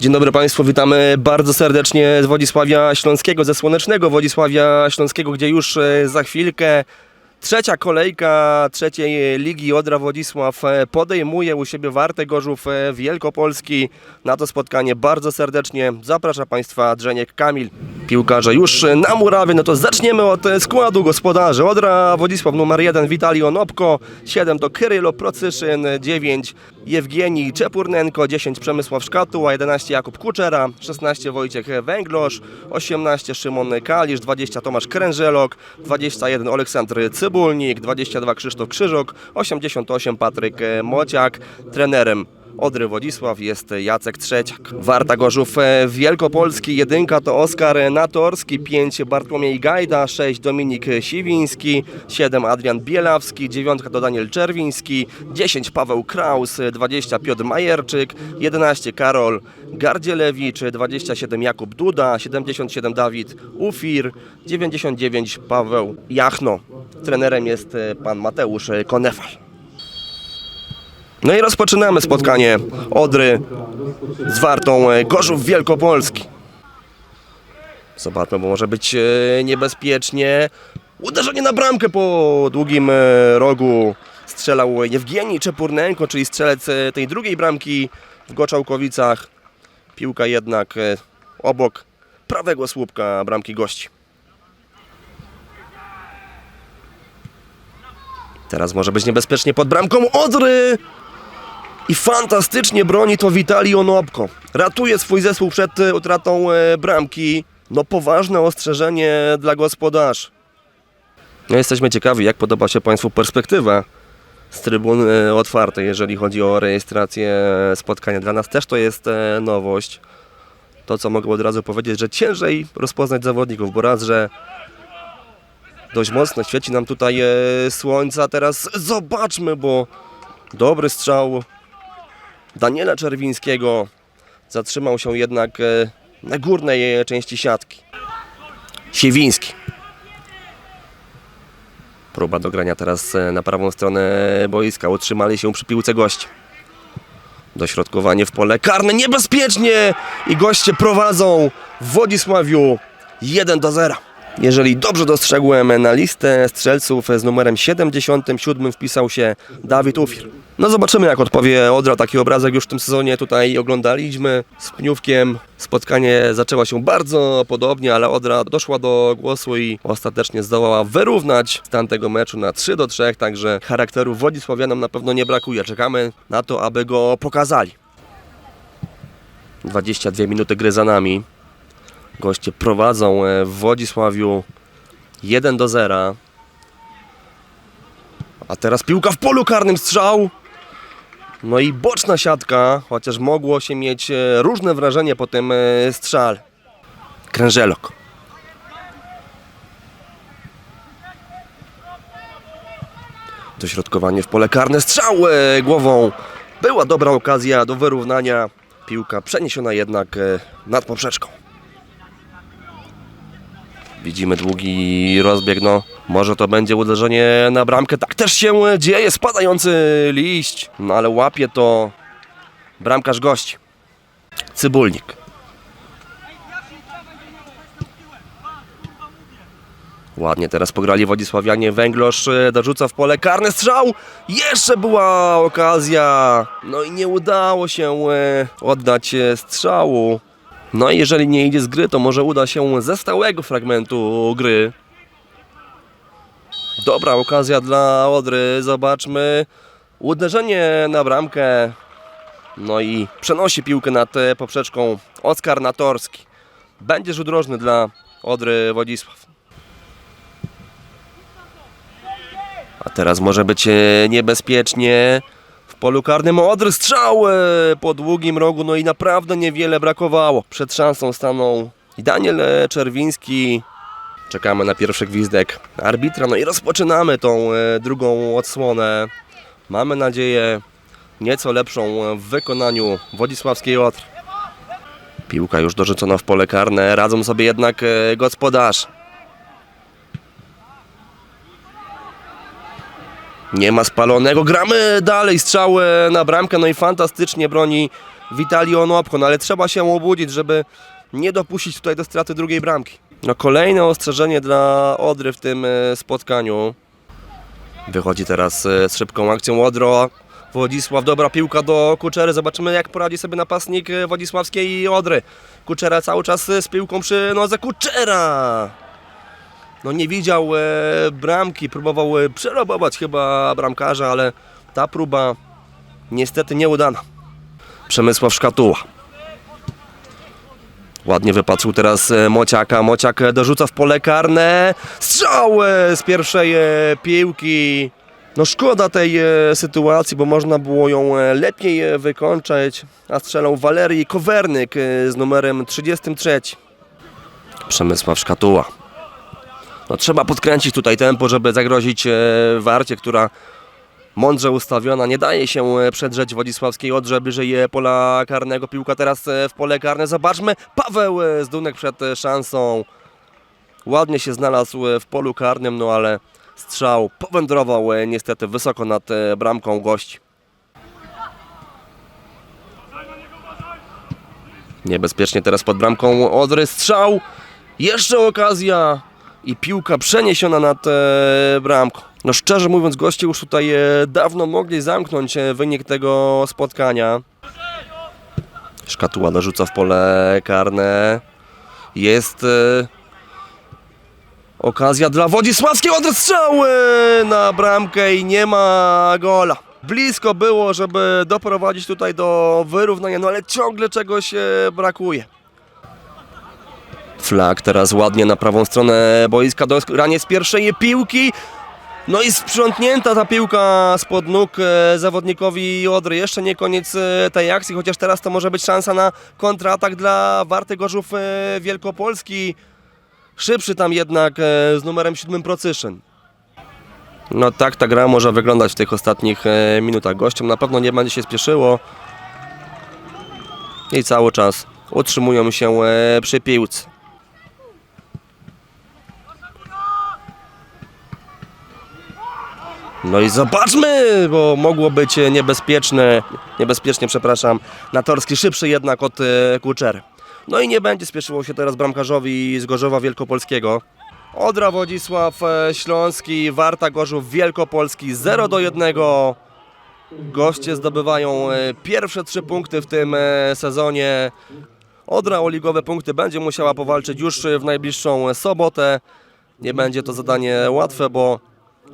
Dzień dobry Państwu, witamy bardzo serdecznie z Wodzisławia Śląskiego, ze słonecznego Wodzisławia Śląskiego, gdzie już e, za chwilkę trzecia kolejka trzeciej Ligi Odra Wodzisław e, podejmuje u siebie Wartę Gorzów e, Wielkopolski. Na to spotkanie bardzo serdecznie zaprasza Państwa Drzeniek Kamil. Piłkarze już na murawie, no to zaczniemy od e, składu gospodarzy. Odra Wodzisław numer 1 Witalij Onopko, 7 to Krylo Procyszyn, 9 Jewgenij Czepurnenko, 10 Przemysław Szkatuła, 11 Jakub Kuczera, 16 Wojciech Węglosz, 18 Szymon Kalisz, 20 Tomasz Krężelok, 21 Aleksander Cybulnik, 22 Krzysztof Krzyżok, 88 Patryk Mociak, trenerem Odry Wodzisław jest Jacek Trzeciak. Warta Gorzów e, Wielkopolski, jedynka to Oskar Natorski, 5 Bartłomiej Gajda, 6 Dominik Siwiński, 7 Adrian Bielawski, 9 to Daniel Czerwiński, 10 Paweł Kraus, 20 Piotr Majerczyk, 11 Karol Gardzielewicz, 27 Jakub Duda, 77 Dawid Ufir, 99 Paweł Jachno. Trenerem jest e, pan Mateusz Konefal. No i rozpoczynamy spotkanie Odry z Wartą e, Gorzów Wielkopolski. Zobaczmy, bo może być e, niebezpiecznie. Uderzenie na bramkę po długim e, rogu strzelał Jewgenij Czepurnenko, czyli strzelec tej drugiej bramki w Goczałkowicach. Piłka jednak obok prawego słupka bramki gości. Teraz może być niebezpiecznie pod bramką Odry. I fantastycznie broni to Witalij Onopko. Ratuje swój zespół przed e, utratą e, bramki. No poważne ostrzeżenie dla gospodarzy. No jesteśmy ciekawi, jak podoba się Państwu perspektywa z trybun e, otwartej, jeżeli chodzi o rejestrację spotkania. Dla nas też to jest nowość. To, co mogę od razu powiedzieć, że ciężej rozpoznać zawodników, bo raz, że dość mocno świeci nam tutaj słońca. Teraz zobaczmy, bo dobry strzał Daniela Czerwińskiego zatrzymał się jednak e, na górnej e, części siatki. Siewiński. Próba dogrania teraz e, na prawą stronę boiska. Utrzymali się przy piłce gości. Dośrodkowanie w pole karne. Niebezpiecznie! I goście prowadzą w Wodzisławiu 1 do 0. Jeżeli dobrze dostrzegłem na listę strzelców z numerem 77 wpisał się Dawid Ufir. No zobaczymy jak odpowie Odra. Taki obrazek już w tym sezonie tutaj oglądaliśmy z Pniówkiem. Spotkanie zaczęło się bardzo podobnie, ale Odra doszła do głosu i ostatecznie zdołała wyrównać stan tego meczu na 3 do 3, także charakteru Wodzisławianom na pewno nie brakuje. Czekamy na to, aby go pokazali. 22 minuty gry za nami. Goście prowadzą e, w Wodzisławiu 1 do 0. A teraz piłka w polu karnym strzał. No i boczna siatka, chociaż mogło się mieć e, różne wrażenie po tym e, strzale. Krężelok. Dośrodkowanie w pole karne, strzał e, głową. Była dobra okazja do wyrównania. Piłka przeniesiona jednak nad poprzeczką. Widzimy długi rozbieg, no może to będzie uderzenie na bramkę. Tak też się dzieje, spadający liść, no ale łapie to bramkarz gości. Cybulnik. Ładnie teraz pograli Wodzisławianie. Węglosz e, dorzuca w pole karne strzał. Jeszcze była okazja. No i nie udało się e, oddać e, strzału. No i jeżeli nie idzie z gry, to może uda się ze stałego fragmentu gry. Dobra okazja dla Odry. Zobaczmy. Uderzenie na bramkę. No i przenosi piłkę nad e, poprzeczką Oskar Natorski. Będzie rzut rożny dla Odry Wodzisław. A teraz może być e, niebezpiecznie. Polu karnym Odry strzał po długim rogu, no i naprawdę niewiele brakowało. Przed szansą stanął Daniel e, Czerwiński. Czekamy na pierwszy gwizdek arbitra, no i rozpoczynamy tą e, drugą odsłonę. Mamy nadzieję nieco lepszą w wykonaniu Władysławskiej Odry. Piłka już dorzucona w pole karne, radzą sobie jednak e, gospodarz. Nie ma spalonego, gramy dalej, strzały na bramkę, no i fantastycznie broni Witalii Onopko, no ale trzeba się obudzić, żeby nie dopuścić tutaj do straty drugiej bramki. No kolejne ostrzeżenie dla Odry w tym e, spotkaniu. Wychodzi teraz e, z szybką akcją Odro. Władysław, dobra piłka do Kuczery. Zobaczymy jak poradzi sobie napastnik e, Władysławskiej Odry. Kuczera cały czas z piłką przy nodze. Kuczera! No nie widział e, bramki, próbował e, przerobować chyba bramkarza, ale ta próba niestety nieudana. Przemysław Szkatuła. Ładnie wypatrzył teraz e, Mociaka. Mociak dorzuca w pole karne. Strzał e, z pierwszej e, piłki. No szkoda tej sytuacji, bo można było ją lepiej wykończyć. A strzelał Walerii Kowernyk z numerem 33. Przemysław Szkatuła. No, trzeba podkręcić tutaj tempo, żeby zagrozić e, Warcie, która mądrze ustawiona, nie daje się e, przedrzeć Władysławskiej Odrze bliżej e, pola karnego. Piłka teraz w pole karne. Zobaczmy, Paweł Zdunek przed szansą. Ładnie się znalazł w polu karnym, no ale strzał powędrował niestety wysoko nad bramką gości. Niebezpiecznie teraz pod bramką Odry. Strzał, jeszcze okazja i piłka przeniesiona nad bramką. No szczerze mówiąc, goście już tutaj e, dawno mogli zamknąć e, wynik tego spotkania. Szkatuła dorzuca w pole karne. Jest e, okazja dla Wodzisławskiej Odry. Strzał e, na bramkę i nie ma gola. Blisko było, żeby doprowadzić tutaj do wyrównania, no ale ciągle czegoś brakuje. Flag teraz ładnie na prawą stronę boiska do ranie z pierwszej piłki. No i sprzątnięta ta piłka spod nóg e, zawodnikowi Odry. Jeszcze nie koniec e, tej akcji, chociaż teraz to może być szansa na kontratak dla Warty Gorzów e, Wielkopolski. Szybszy tam jednak z numerem 7 Procyszyn. No tak ta gra może wyglądać w tych ostatnich minutach. Gościom na pewno nie będzie się spieszyło. I cały czas utrzymują się przy piłce. No i zobaczmy, bo mogło być niebezpieczne, niebezpiecznie, przepraszam, Natorski szybszy jednak od e, Kuczery. No i nie będzie spieszyło się teraz bramkarzowi z Gorzowa Wielkopolskiego. Odra Wodzisław e, Śląski, Warta Gorzów Wielkopolski 0 do 1. Goście zdobywają e, pierwsze trzy punkty w tym sezonie. Odra o ligowe punkty będzie musiała powalczyć już w najbliższą sobotę. Nie będzie to zadanie łatwe, bo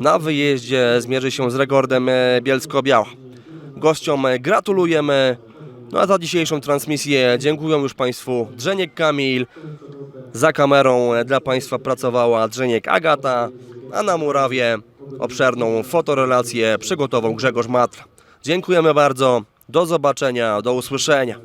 na wyjeździe zmierzy się z rekordem e, Bielsko-Biała. Gościom e, gratulujemy. No a za dzisiejszą transmisję dziękuję już Państwu Drzeniek Kamil. Za kamerą e, dla Państwa pracowała Drzeniek Agata, a na murawie obszerną fotorelację przygotował Grzegorz Matla. Dziękujemy bardzo. Do zobaczenia, do usłyszenia.